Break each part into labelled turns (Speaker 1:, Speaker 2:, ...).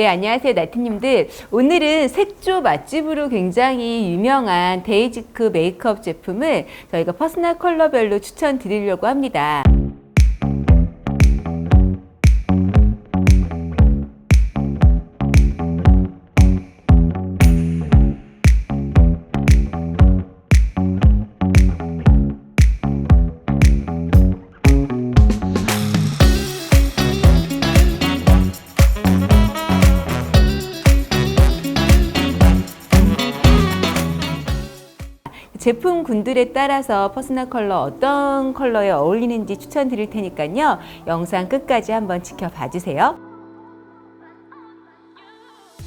Speaker 1: 네, 안녕하세요, 나트님들. 오늘은 색조 맛집으로 굉장히 유명한 데이지크 메이크업 제품을 저희가 퍼스널 컬러별로 추천드리려고 합니다. 제품 군들에 따라서 퍼스널 컬러 어떤 컬러에 어울리는지 추천드릴 테니까요. 영상 끝까지 한번 지켜봐 주세요.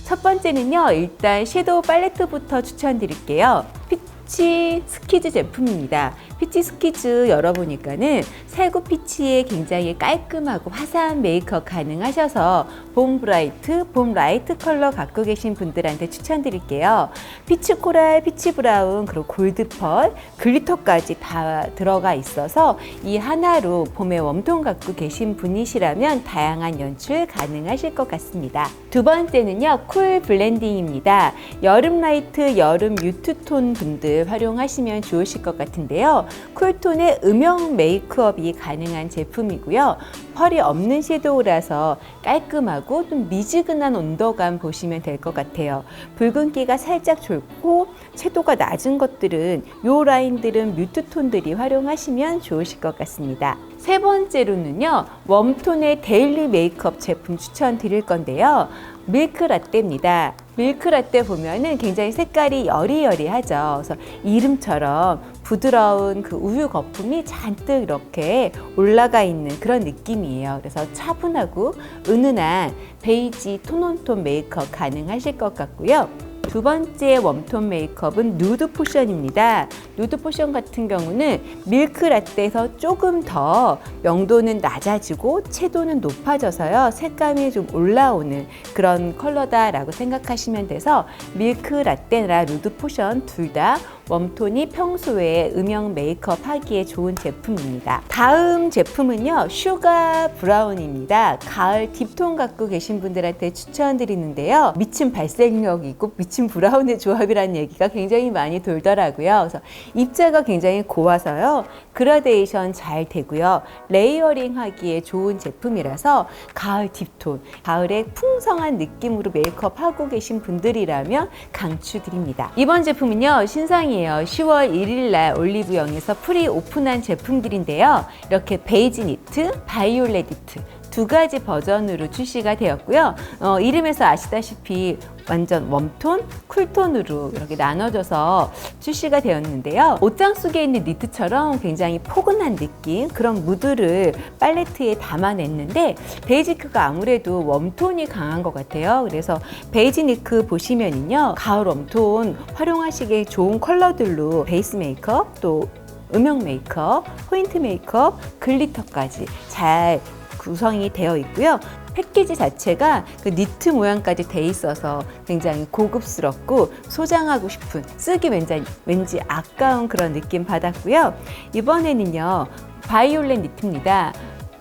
Speaker 1: 첫 번째는요, 일단 섀도우 팔레트부터 추천드릴게요. 피치 스키즈 제품입니다. 피치 스키즈 열어보니까는 살구 피치에 굉장히 깔끔하고 화사한 메이크업 가능하셔서 봄 브라이트, 봄 라이트 컬러 갖고 계신 분들한테 추천드릴게요. 피치 코랄, 피치 브라운, 그리고 골드 펄, 글리터까지 다 들어가 있어서 이 하나로 봄의 웜톤 갖고 계신 분이시라면 다양한 연출 가능하실 것 같습니다. 두 번째는요, 쿨 블렌딩입니다. 여름 라이트, 여름 뮤트톤 분들 활용하시면 좋으실 것 같은데요. 쿨톤의 음영 메이크업이 가능한 제품이고요. 펄이 없는 섀도우라서 깔끔하고 좀 미지근한 온도감 보시면 될 것 같아요. 붉은기가 살짝 좋고 채도가 낮은 것들은 요 라인들은 뮤트톤들이 활용하시면 좋으실 것 같습니다. 세 번째로는요, 웜톤의 데일리 메이크업 제품 추천드릴 건데요. 밀크 라떼입니다. 밀크 라떼 보면은 굉장히 색깔이 여리여리하죠. 그래서 이름처럼 부드러운 그 우유 거품이 잔뜩 이렇게 올라가 있는 그런 느낌이에요. 그래서 차분하고 은은한 베이지 톤온톤 메이크업 가능하실 것 같고요. 두 번째 웜톤 메이크업은 누드 포션입니다. 누드 포션 같은 경우는 밀크 라떼에서 조금 더 명도는 낮아지고 채도는 높아져서요. 색감이 좀 올라오는 그런 컬러다라고 생각하시면 돼서 밀크 라떼나 누드 포션 둘 다 웜톤이 평소에 음영 메이크업 하기에 좋은 제품입니다. 다음 제품은요. 슈가 브라운입니다. 가을 딥톤 갖고 계신 분들한테 추천드리는데요. 미친 발색력이고 미친 브라운의 조합이라는 얘기가 굉장히 많이 돌더라고요. 그래서 입자가 굉장히 고와서요. 그라데이션 잘 되고요. 레이어링 하기에 좋은 제품이라서 가을 딥톤, 가을에 풍성한 느낌으로 메이크업 하고 계신 분들이라면 강추드립니다. 이번 제품은요. 신상이에요. 10월 1일 날 올리브영에서 프리 오픈한 제품들인데요. 이렇게 베이지 니트, 바이올렛 니트 두 가지 버전으로 출시가 되었고요. 어, 이름에서 아시다시피 완전 웜톤, 쿨톤으로 이렇게 나눠져서 출시가 되었는데요. 옷장 속에 있는 니트처럼 굉장히 포근한 느낌, 그런 무드를 팔레트에 담아냈는데 베이지크가 아무래도 웜톤이 강한 것 같아요. 그래서 베이지 니크 보시면은요, 가을 웜톤 활용하시기에 좋은 컬러들로 베이스 메이크업 또 음영 메이크업, 포인트 메이크업, 글리터까지 잘 구성이 되어 있고요. 패키지 자체가 그 니트 모양까지 돼 있어서 굉장히 고급스럽고 소장하고 싶은 쓰기 왠지, 왠지 아까운 그런 느낌 받았고요. 이번에는요, 바이올렛 니트입니다.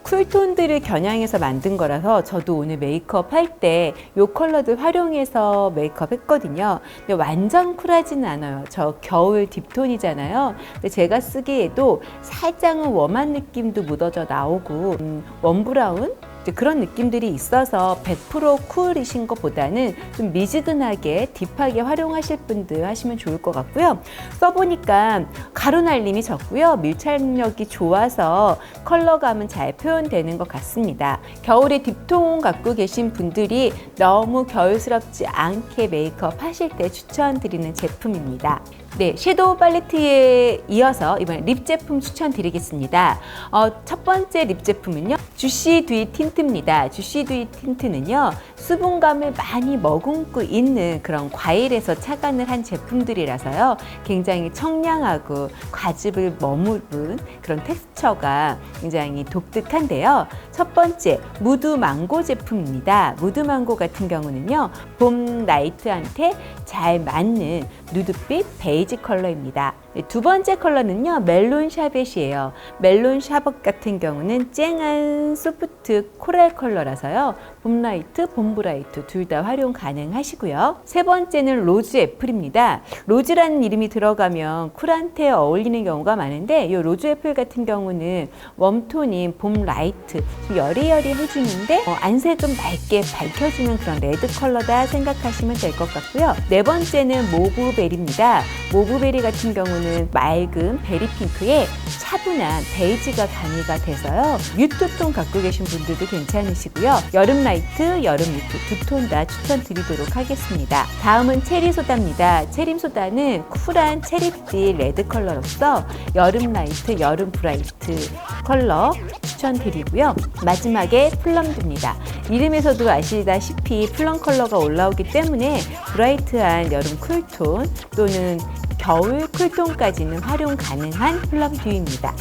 Speaker 1: 쿨톤들을 겨냥해서 만든 거라서 저도 오늘 메이크업 할 때 이 컬러들 활용해서 메이크업 했거든요. 근데 완전 쿨하지는 않아요. 저 겨울 딥톤이잖아요. 근데 제가 쓰기에도 살짝은 웜한 느낌도 묻어져 나오고 음, 웜브라운 그런 느낌들이 있어서 100% 쿨이신 것보다는 좀 미지근하게 딥하게 활용하실 분들 하시면 좋을 것 같고요. 써보니까 가루 날림이 적고요. 밀착력이 좋아서 컬러감은 잘 표현되는 것 같습니다. 겨울에 딥톤 갖고 계신 분들이 너무 겨울스럽지 않게 메이크업 하실 때 추천드리는 제품입니다. 네, 섀도우 팔레트에 이어서 이번에 립 제품 추천드리겠습니다. 어, 첫 번째 립 제품은요. 주시 듀이 틴트입니다. 주시 듀이 틴트는요. 수분감을 많이 머금고 있는 그런 과일에서 착안을 한 제품들이라서요. 굉장히 청량하고 과즙을 머무른 그런 텍스처가 굉장히 독특한데요. 첫 번째, 무드 망고 제품입니다. 무드 망고 같은 경우는요. 봄 라이트한테 잘 맞는 누드빛 베이지 컬러입니다. 네, 두 번째 컬러는요, 멜론 샤벳이에요. 멜론 샤벳 같은 경우는 쨍한 소프트 코랄 컬러라서요, 봄라이트, 봄브라이트 둘 다 활용 가능하시고요. 세 번째는 로즈 애플입니다. 로즈라는 이름이 들어가면 쿨한테 어울리는 경우가 많은데 이 로즈 애플 같은 경우는 웜톤인 봄라이트 좀 여리여리해주는데 어, 안색은 맑게 밝혀주는 그런 레드 컬러다 생각하시면 될 것 같고요. 네 번째는 모브베리입니다. 모브베리 같은 경우는 맑은 베리 핑크에 차분한 베이지가 가미가 돼서요. 뮤트톤 갖고 계신 분들도 괜찮으시고요. 여름 트, 여름 뮤트 두 톤 다 추천드리도록 하겠습니다. 다음은 체리 소다입니다. 체리 소다는 쿨한 체리빛 레드 컬러로서 여름 라이트, 여름 브라이트 컬러 추천드리고요. 마지막에 플럼드입니다. 이름에서도 아시다시피 플럼 컬러가 올라오기 때문에 브라이트한 여름 쿨톤 또는 겨울 쿨톤까지는 활용 가능한 플럼 듀입니다.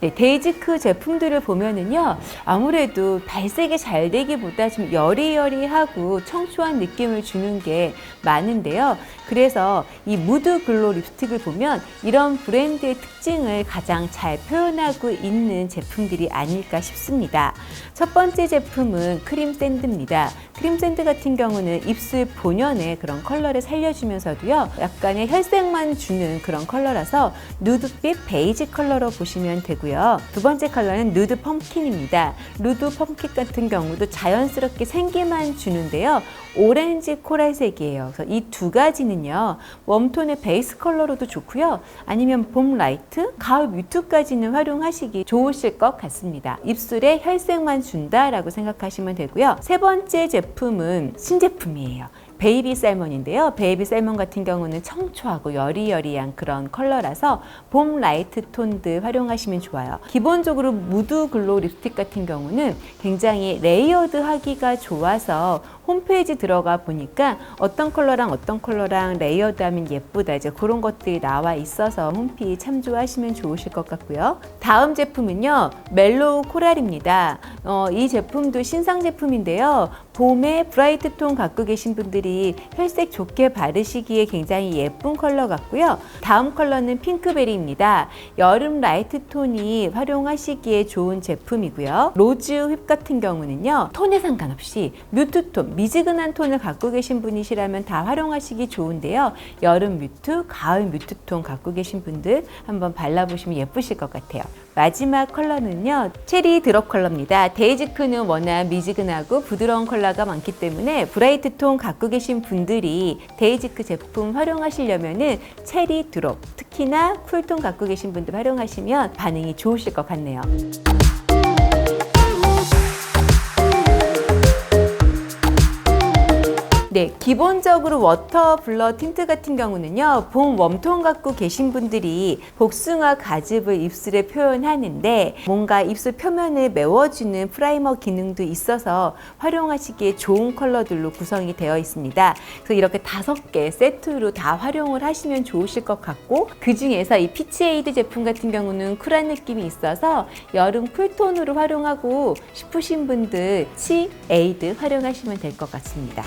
Speaker 1: 네, 데이지크 제품들을 보면은요, 아무래도 발색이 잘 되기보다 좀 여리여리하고 청초한 느낌을 주는 게 많은데요. 그래서 이 무드 글로 립스틱을 보면 이런 브랜드의 특징을 가장 잘 표현하고 있는 제품들이 아닐까 싶습니다. 첫 번째 제품은 크림 샌드입니다. 크림 샌드 같은 경우는 입술 본연의 그런 컬러를 살려주면서도요, 약간의 혈색만 주는 그런 컬러라서 누드빛 베이지 컬러로 보시면 되고요. 두 번째 컬러는 누드 펌킨입니다. 누드 펌킨 같은 경우도 자연스럽게 생기만 주는데요. 오렌지 코랄색이에요. 그래서 이 두 가지는요, 웜톤의 베이스 컬러로도 좋고요. 아니면 봄 라이트, 가을 뮤트까지는 활용하시기 좋으실 것 같습니다. 입술에 혈색만 준다라고 생각하시면 되고요. 세 번째 제품은 신제품이에요. 베이비 셀먼인데요. 베이비 셀먼 같은 경우는 청초하고 여리여리한 그런 컬러라서 봄 라이트 톤들 활용하시면 좋아요. 기본적으로 무드 글로우 립스틱 같은 경우는 굉장히 레이어드 하기가 좋아서 홈페이지 들어가 보니까 어떤 컬러랑 어떤 컬러랑 레이어드하면 예쁘다 이제 그런 것들이 나와 있어서 홈페이지 참조하시면 좋으실 것 같고요. 다음 제품은요 멜로우 코랄입니다. 어, 이 제품도 신상 제품인데요. 봄에 브라이트 톤 갖고 계신 분들이 혈색 좋게 바르시기에 굉장히 예쁜 컬러 같고요. 다음 컬러는 핑크베리입니다. 여름 라이트 톤이 활용하시기에 좋은 제품이고요. 로즈 whip 같은 경우는요. 톤에 상관없이 뮤트 톤, 미지근한 톤을 갖고 계신 분이시라면 다 활용하시기 좋은데요. 여름 뮤트, 가을 뮤트 톤 갖고 계신 분들 한번 발라보시면 예쁘실 것 같아요. 마지막 컬러는요. 체리 드롭 컬러입니다. 데이지크는 워낙 미지근하고 부드러운 컬러가 많기 때문에 브라이트 톤 갖고 계신 분들이 데이지크 제품 활용하시려면 은 체리 드롭 특히나 쿨톤 갖고 계신 분들 활용하시면 반응이 좋으실 것 같네요. 네, 기본적으로 워터 블러 틴트 같은 경우는요, 봄 웜톤 갖고 계신 분들이 복숭아 가즙을 입술에 표현하는데 뭔가 입술 표면을 메워주는 프라이머 기능도 있어서 활용하시기에 좋은 컬러들로 구성이 되어 있습니다. 그래서 이렇게 다섯 개 세트로 다 활용을 하시면 좋으실 것 같고 그 중에서 이 피치에이드 제품 같은 경우는 쿨한 느낌이 있어서 여름 쿨톤으로 활용하고 싶으신 분들 치 에이드 활용하시면 될 것 같습니다.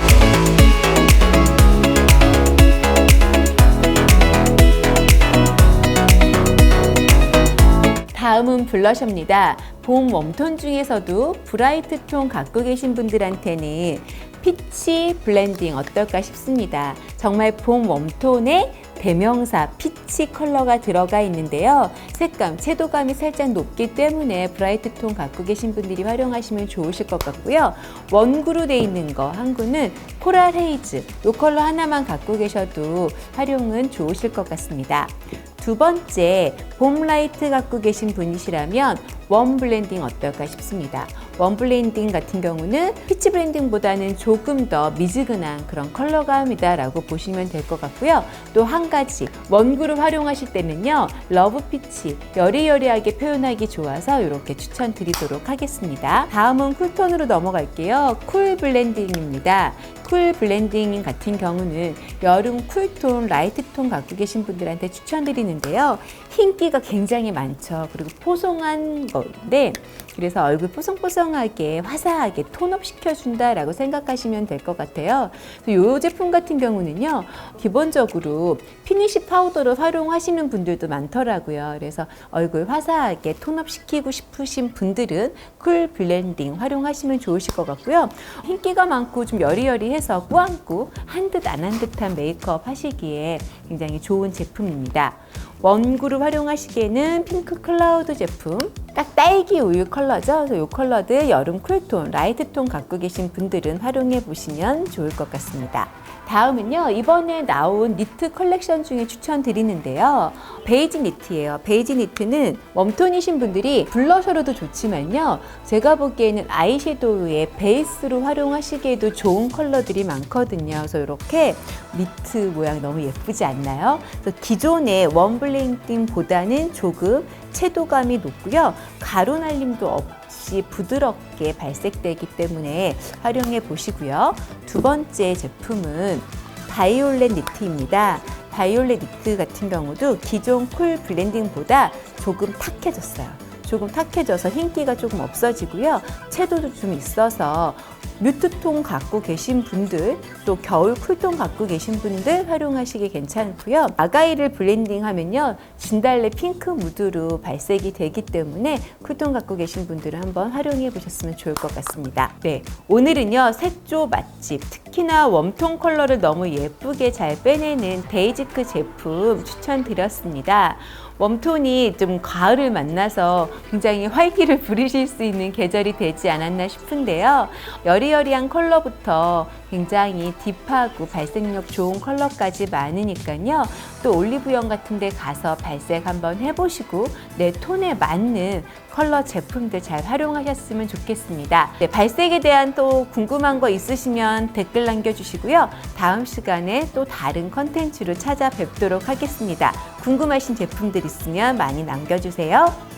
Speaker 1: 다음은 블러셔입니다. 봄 웜톤 중에서도 브라이트 톤 갖고 계신 분들한테는 피치 블렌딩 어떨까 싶습니다. 정말 봄 웜톤의 대명사 피치 컬러가 들어가 있는데요. 색감, 채도감이 살짝 높기 때문에 브라이트 톤 갖고 계신 분들이 활용하시면 좋으실 것 같고요. 원구로 돼 있는 거 한 구는 코랄 헤이즈 이 컬러 하나만 갖고 계셔도 활용은 좋으실 것 같습니다. 두 번째, 봄 라이트 갖고 계신 분이시라면 원 블렌딩 어떨까 싶습니다. 원 블렌딩 같은 경우는 피치 블렌딩보다는 조금 더 미지근한 그런 컬러감이다라고 보시면 될 것 같고요. 또 한 가지 원구를 활용하실 때는요, 러브 피치 여리여리하게 표현하기 좋아서 이렇게 추천드리도록 하겠습니다. 다음은 쿨톤으로 넘어갈게요. 쿨 블렌딩입니다. 쿨 블렌딩 같은 경우는 여름 쿨톤, 라이트 톤 갖고 계신 분들한테 추천드리는데요. 흰기가 굉장히 많죠. 그리고 포송한 건데 그래서 얼굴 뽀송뽀송하게 화사하게 톤업 시켜준다라고 생각하시면 될 것 같아요. 이 제품 같은 경우는요, 기본적으로 피니시 파우더를 활용하시는 분들도 많더라고요. 그래서 얼굴 화사하게 톤업 시키고 싶으신 분들은 쿨 블렌딩 활용하시면 좋으실 것 같고요. 흰기가 많고 좀 여리여리해서 꾸안꾸 한 듯 안 한 듯한 메이크업 하시기에 굉장히 좋은 제품입니다. 원구를 활용하시기에는 핑크 클라우드 제품 딱 딸기 우유 컬러죠. 그래서 이 컬러들 여름 쿨톤, 라이트 톤 갖고 계신 분들은 활용해 보시면 좋을 것 같습니다. 다음은요 이번에 나온 니트 컬렉션 중에 추천드리는데요 베이지 니트예요 베이지 니트는 웜톤이신 분들이 블러셔로도 좋지만요 제가 보기에는 아이섀도우의 베이스로 활용하시기에도 좋은 컬러들이 많거든요 그래서 이렇게 니트 모양 너무 예쁘지 않나요? 그래서 기존의 웜블렌딩보다는 조금 채도감이 높고요 가루 날림도 없이 부드럽게 발색되기 때문에 활용해 보시고요. 두 번째 제품은 바이올렛 니트입니다. 바이올렛 니트 같은 경우도 기존 쿨 블렌딩보다 조금 탁해졌어요. 조금 탁해져서 흰기가 조금 없어지고요. 채도도 좀 있어서 뮤트톤 갖고 계신 분들 또 겨울 쿨톤 갖고 계신 분들 활용하시기 괜찮고요. 아가이를 블렌딩 하면요. 진달래 핑크 무드로 발색이 되기 때문에 쿨톤 갖고 계신 분들은 한번 활용해 보셨으면 좋을 것 같습니다. 네. 오늘은요. 색조 맛집 특히나 웜톤 컬러를 너무 예쁘게 잘 빼내는 베이지크 제품 추천드렸습니다. 웜톤이 좀 가을을 만나서 굉장히 활기를 부리실 수 있는 계절이 되지 않았나 싶은데요. 여리여리한 컬러부터 굉장히 딥하고 발색력 좋은 컬러까지 많으니까요. 또 올리브영 같은 데 가서 발색 한번 해보시고 내 톤에 맞는 컬러 제품들 잘 활용하셨으면 좋겠습니다. 네, 발색에 대한 또 궁금한 거 있으시면 댓글 남겨주시고요. 다음 시간에 또 다른 컨텐츠로 찾아뵙도록 하겠습니다. 궁금하신 제품들 있으면 많이 남겨주세요.